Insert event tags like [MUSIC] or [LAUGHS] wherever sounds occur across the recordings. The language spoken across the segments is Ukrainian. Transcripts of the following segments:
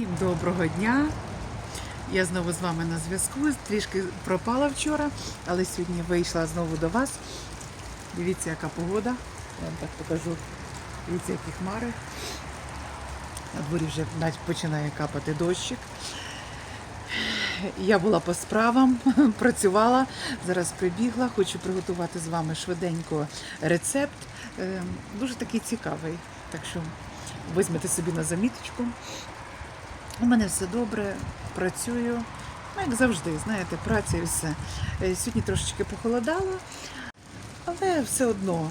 Всім доброго дня. Я знову з вами на зв'язку. Трішки пропала вчора, але сьогодні вийшла знову до вас. Дивіться, яка погода. Я вам так покажу. Дивіться, які хмари. На дворі вже починає капати дощик. Я була по справам, [LAUGHS] працювала, зараз прибігла, хочу приготувати з вами швиденько рецепт. Е, Дуже такий цікавий. Так що візьмете собі на заміточку. У мене все добре, працюю. Ну, як завжди, знаєте, праця і все. Е, Сьогодні трошечки похолодало, але все одно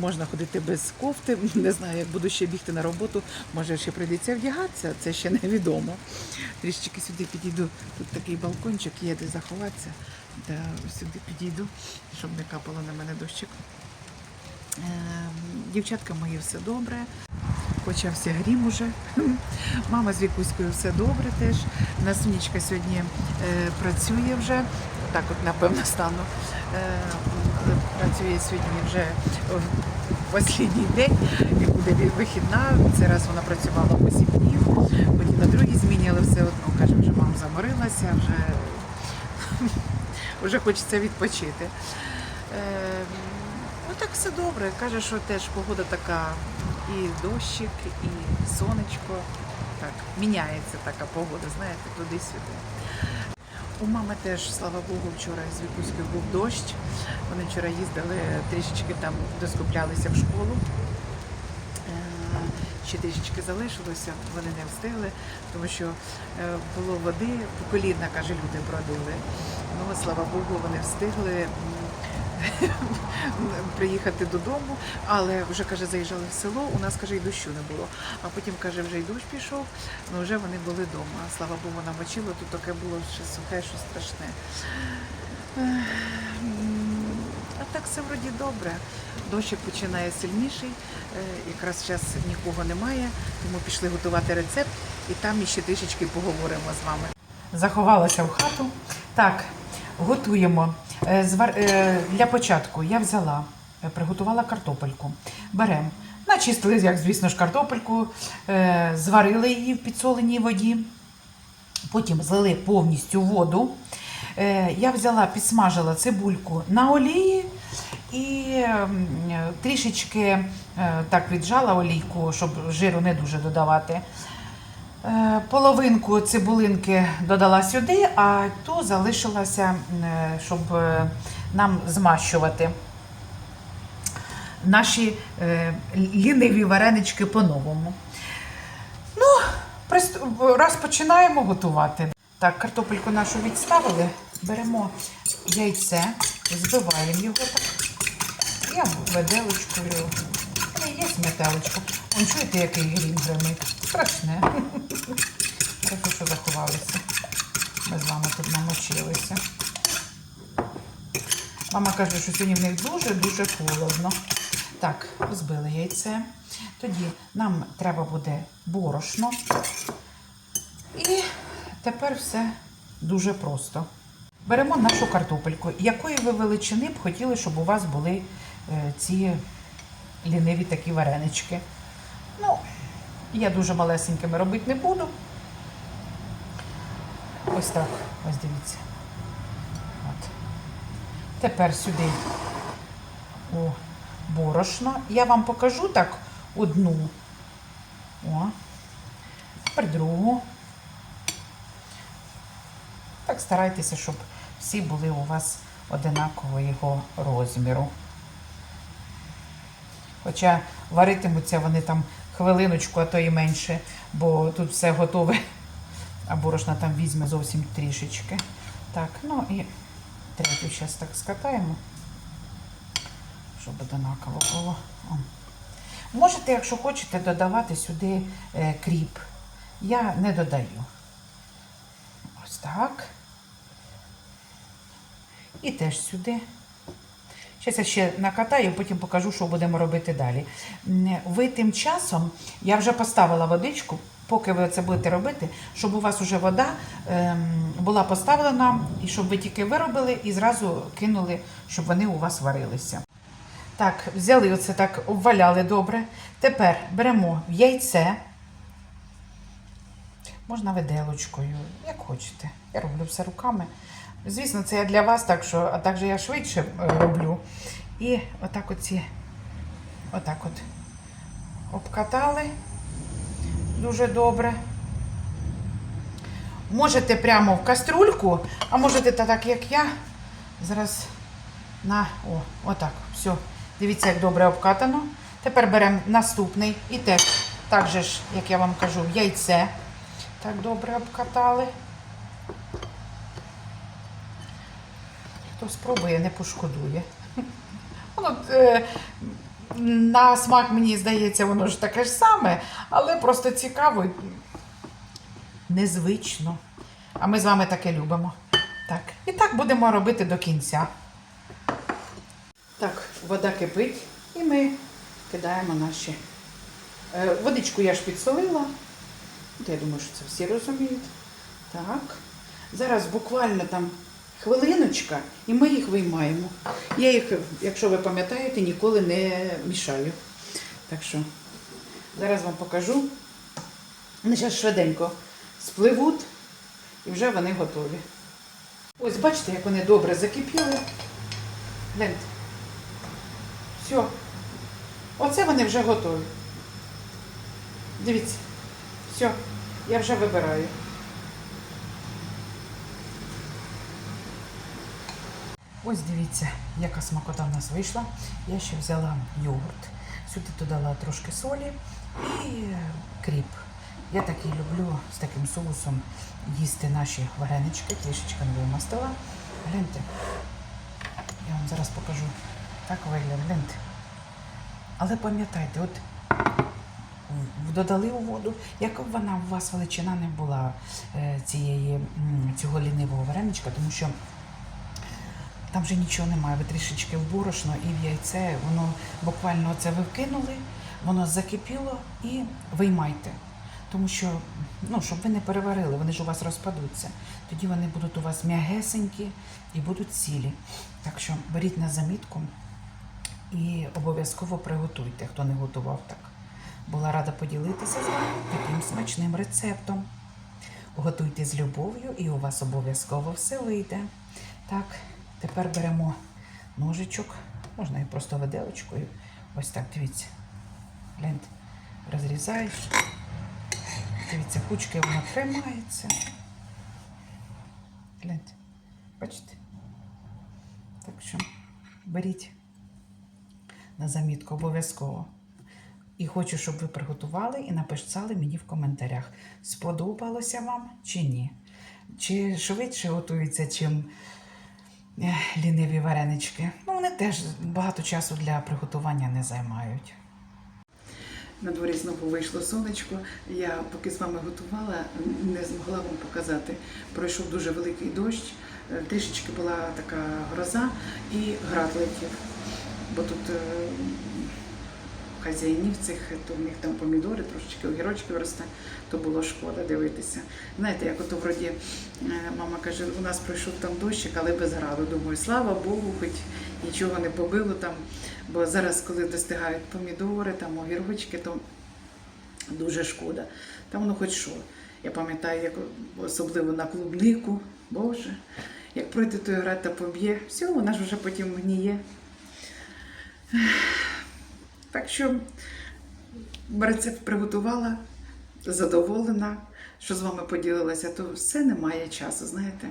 можна ходити без кофти. [LAUGHS] Не знаю, як буду ще бігти на роботу, може ще прийдеться вдягатися, це ще невідомо. Трішечки сюди підійду. Тут такий балкончик є, де заховатися. Да, сюди підійду, щоб не капало на мене дощик. Е, Дівчатка мої все добре. Почався грім уже. [LAUGHS] Мама з Вікуською все добре теж. Насунічка сьогодні е, працює вже. Так от, напевно, стану. Е, працює сьогодні вже в останній день і буде вихідна. Цей раз вона працювала 8 днів, потім на другій зміні, але все одно каже, вже мама заморилася, вже, [LAUGHS] вже хочеться відпочити. Е, Ну так все добре. Каже, що теж погода така і дощик, і сонечко. Так, міняється така погода, знаєте, туди-сюди. У мами теж, слава Богу, вчора з Вікуською був дощ. Вони вчора їздили, трішечки там доскуплялися в школу. Е, Ще трішечки залишилося, вони не встигли, тому що е, було води, по коліна, каже, люди бродили. Ну, слава Богу, вони встигли [LAUGHS] приїхати додому, але вже каже, заїжджали в село. У нас каже, і дощу не було. А потім каже, вже й дощ пішов, ну вже вони були вдома. Слава Богу, намочило, тут таке було ще сухе, що страшне. А так все вроді добре. Дощик починає сильніший, е, якраз зараз нікого немає, тому пішли готувати рецепт і там іще трішечки поговоримо з вами. Заховалася в хату. Так, готуємо. Е, е, Для початку я взяла, е, приготувала картопельку. Беремо. Начистили, як звісно ж, картопельку, зварили її в підсоленій воді. Потім злили повністю воду. Я взяла, підсмажила цибульку на олії і трішечки е, так віджала олійку, щоб жиру не дуже додавати. Е, Половинку цибулинки додала сюди, а ту залишилася, е, щоб е, нам змащувати наші ліниві варенички по-новому. Ну, розпочинаємо готувати. Так, картопельку нашу відставили, беремо яйце, збиваємо його так. Я виделочкою. Є метелочка. Вон чуєте, який грім гримить? Страшне. Хорошо, що заховалися. Ми з вами тут намочилися. Мама каже, що сьогодні в них дуже-дуже холодно. Так, збили яйце. Тоді нам треба буде борошно. І тепер все дуже просто. Беремо нашу картопельку. Якої ви величини б хотіли, щоб у вас були е, ці ліниві такі варенички? Ну, я дуже малесенькими робити не буду. Ось так, ось дивіться. От. Тепер сюди о, борошно. Я вам покажу так одну. О. Тепер другу. Так старайтеся, щоб всі були у вас одинакового його розміру. Хоча варитимуться вони там хвилиночку, а то і менше, бо тут все готове. А борошна там візьме зовсім трішечки. Так, ну і третю зараз так скатаємо, щоб одинаково було. О. Можете, якщо хочете, додавати сюди е, кріп. Я не додаю. Ось так. І теж сюди. Зараз я ще накатаю, потім покажу, що будемо робити далі. Ви тим часом, я вже поставила водичку, поки ви це будете робити, щоб у вас вже вода ем, була поставлена, і щоб ви тільки виробили і зразу кинули, щоб вони у вас варилися. Так, взяли оце так, обваляли добре. Тепер беремо яйце, можна виделочкою, як хочете. Я роблю все руками. Звісно, це я для вас, так що, а також я швидше е, роблю. І отак оці, отак от обкатали дуже добре. Можете прямо в каструльку, а можете так, як я. Зараз на о, отак. Все. Дивіться, як добре обкатано. Тепер беремо наступний і теж, так же ж, як я вам кажу, яйце. Так добре обкатали. Хто спробує, не пошкодує. [LAUGHS] Воно, е, на смак, мені здається, воно ж таке ж саме, але просто цікаво, незвично. А ми з вами таке любимо. Так, і так будемо робити до кінця. Так, вода кипить, і ми кидаємо наші. Е, водичку я ж підсолила. От Я думаю, що це всі розуміють. Так. Зараз буквально там хвилиночка, і ми їх виймаємо. Я їх, якщо ви пам'ятаєте, ніколи не мішаю. Так що зараз вам покажу. Вони зараз швиденько спливуть і вже вони готові. Ось бачите, як вони добре закипіли. Гляньте. Все. Оце вони вже готові. Дивіться. Все, я вже вибираю. Ось дивіться, яка смакота в нас вийшла. Я ще взяла йогурт, сюди додала трошки солі і кріп. Я такий люблю з таким соусом їсти наші варенички, трішечки не вимастила. Гляньте, я вам зараз покажу. Так вигляд, гляньте. Але пам'ятайте, от додали у воду, яка б вона у вас величина не була е, цієї, цього лінивого вареничка, тому що там вже нічого немає. Ви трішечки в борошно і в яйце, воно буквально це ви вкинули, воно закипіло і виймайте. Тому що, ну, щоб ви не переварили, вони ж у вас розпадуться. Тоді вони будуть у вас м'ягесенькі і будуть цілі. Так що беріть на замітку і обов'язково приготуйте, хто не готував так. Була рада поділитися з вами таким смачним рецептом. Готуйте з любов'ю і у вас обов'язково все вийде. Так, тепер беремо ножичок, можна і просто виделочкою. Ось так, дивіться. Гляньте, розрізаєш. Дивіться, кучки воно тримається. Гляньте, бачите? Так що беріть на замітку обов'язково. І хочу, щоб ви приготували і написали мені в коментарях, сподобалося вам чи ні. Чи швидше готуються, чим ліниві варенички. Ну, вони теж багато часу для приготування не займають. На дворі знову вийшло сонечко. Я поки з вами готувала, не змогла вам показати. Пройшов дуже великий дощ, е, трішечки була така гроза і град летів. Бо тут е, хазяїнів цих, то в них там помідори, трошечки огірочки росте, то було шкода дивитися. Знаєте, як ото вроді е, мама каже, у нас пройшов там дощик, але без граду. Думаю, слава Богу, хоч нічого не побило там. Бо зараз, коли достигають помідори, там огірочки, то дуже шкода. Там воно хоч що. Я пам'ятаю, як особливо на клубнику, Боже, як пройде той град та поб'є, все, вона ж вже потім гніє. Так що рецепт приготувала, задоволена, що з вами поділилася, то все немає часу, знаєте.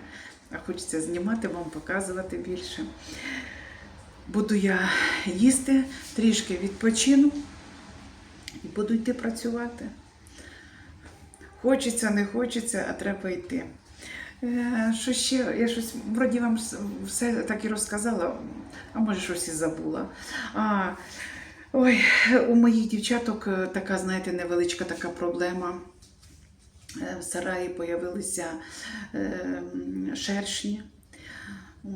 А хочеться знімати вам, показувати більше. Буду я їсти, трішки відпочину і буду йти працювати. Хочеться, не хочеться, а треба йти. Е, Що ще? Я щось вроді вам все так і розказала, а може щось і забула. А, ой, у моїх дівчаток е, така, знаєте, невеличка така проблема. Е, В сараї появилися е, шершні.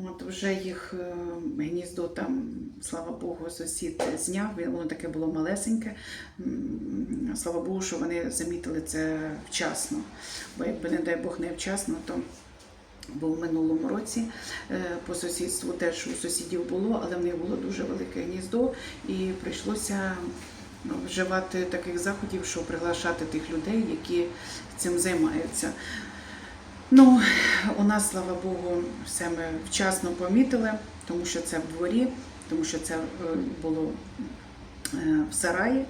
От вже їх гніздо там, слава Богу, сусід зняв. Воно таке було малесеньке. Слава Богу, що вони замітили це вчасно. Бо якби, не дай Бог, не вчасно, то бо в минулому році е, по сусідству теж у сусідів було, але в них було дуже велике гніздо, і прийшлося вживати таких заходів, щоб приглашати тих людей, які цим займаються. Ну, у нас, слава Богу, все ми вчасно помітили, тому що це в дворі, тому що це е, було е, в сараї.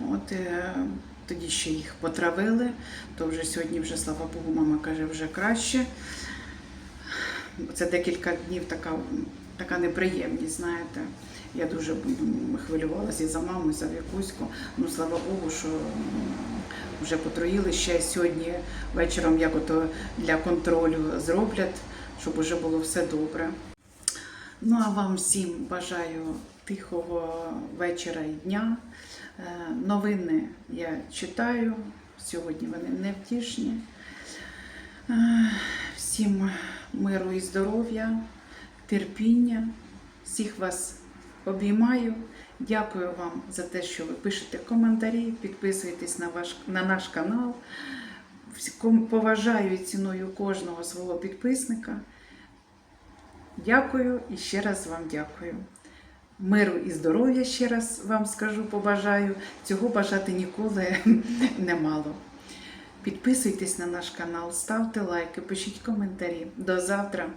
От, тоді ще їх потравили, то вже сьогодні, вже, слава Богу, мама каже, вже краще. Це декілька днів така, така неприємність, знаєте. Я дуже хвилювалася і за маму, і за Вікуську. Ну, слава Богу, що вже потроїли ще сьогодні вечором, як ото для контролю зроблять, щоб уже було все добре. Ну а вам всім бажаю тихого вечора і дня. Е, Новини я читаю. Сьогодні вони невтішні. Всім миру і здоров'я, терпіння. Всіх вас обіймаю. Дякую вам за те, що ви пишете коментарі, підписуєтесь на, ваш, на наш канал. Поважаю і ціную кожного свого підписника. Дякую і ще раз вам дякую. Миру і здоров'я ще раз вам скажу, побажаю. Цього бажати ніколи [LAUGHS] немало. Підписуйтесь на наш канал, ставте лайки, пишіть коментарі. До завтра!